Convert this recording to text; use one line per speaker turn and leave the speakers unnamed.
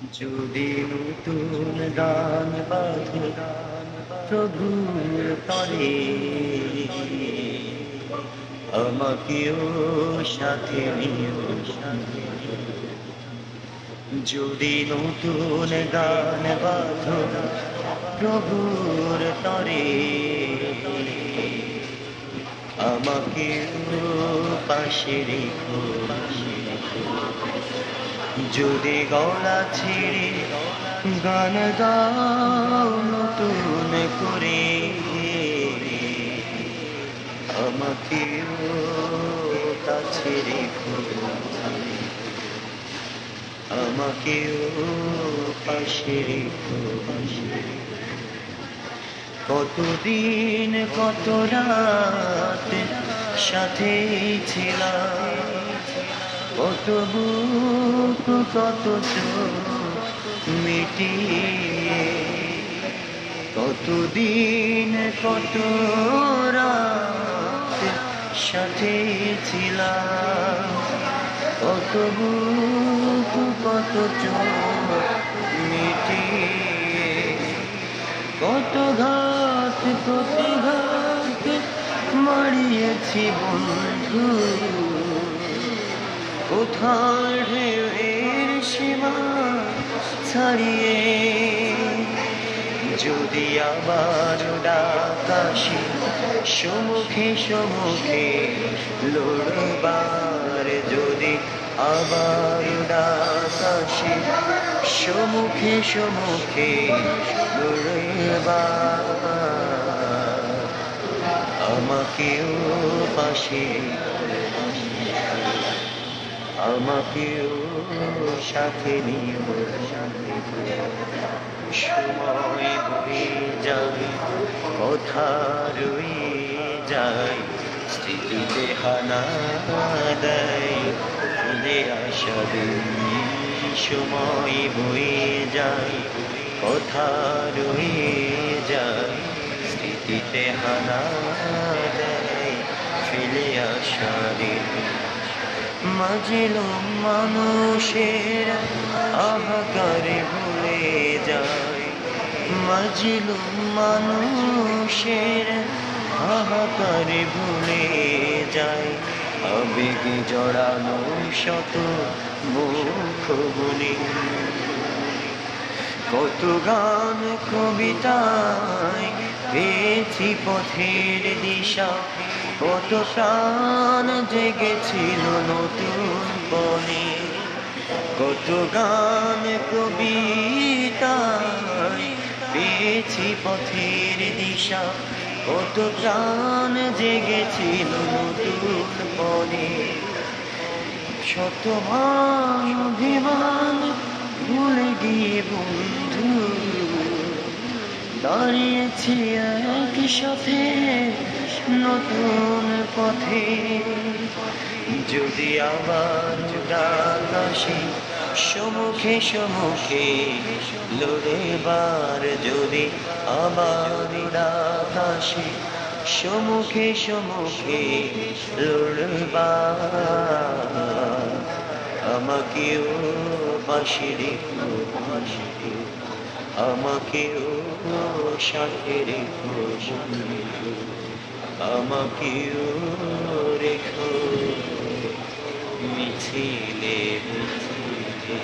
যদি নতুন গান বাঁধো প্রভুর তরে। আমাকেও সাথে যদি নতুন গান বাঁধো প্রভুর তরে। আমাকে পাশে রেখো পাশে রেখো। যদি গলা ছেড়ে গান গাও নতুন করে, আমাকে তা রেখো পাশে কতদিন, কত রাত সাথে ছিলাম কত বুক কত মিটিয়ে, কতদিন কত সাথে ছিলাম কত বুক কত মিটিয়ে, কত ঘাত প্রতিঘাত মারিয়েছি বন্ধু। কোথায় ঢেউয়ের সীমা ছাড়িয়ে, যদি আবার ডাকাশি সমুখে সমুখে লড়বার, যদি আবার ডাকাশি সমুখে সমুখে লড়বার, আমাকেও পাশে আমাকেও সাথে নিও। সময় বয়ে যায়, কথা রয়ে যায়, স্মৃতিতে হানা দেয়, ফিরে আসা সময় বয়ে যায়, কথা রয়ে যায়, স্মৃতিতে হানা দেয় মাঝিল মানুষের আহাকারে ভুলে যায়। মাঝিল মানুষের আহাকারে ভুলে যায়। আবেগে জড়ানো শত মুখ গুলি কত গান কবিতায় পেয়েছি পথের দিশা কত প্রাণ জেগেছিল নতুন বনে, কত গান কবিতায় পেয়েছি পথের দিশা, কত প্রাণ জেগেছিল নতুন বনে। শতমান অভিমান ভুলে গিয়ে বন্ধু, দাঁড়িয়েছি একই সাথে নতুন পথে যদি আবার ডাকাশি সমুখে সমুখে লড়েবার যদি আবার ডাকাশি সমুখে সমুখে লড়বার রেখো, পাশে রেখো। আমাকেও সাথে রেখো। আমাকেও রেখো মিছিলে মিছিলে।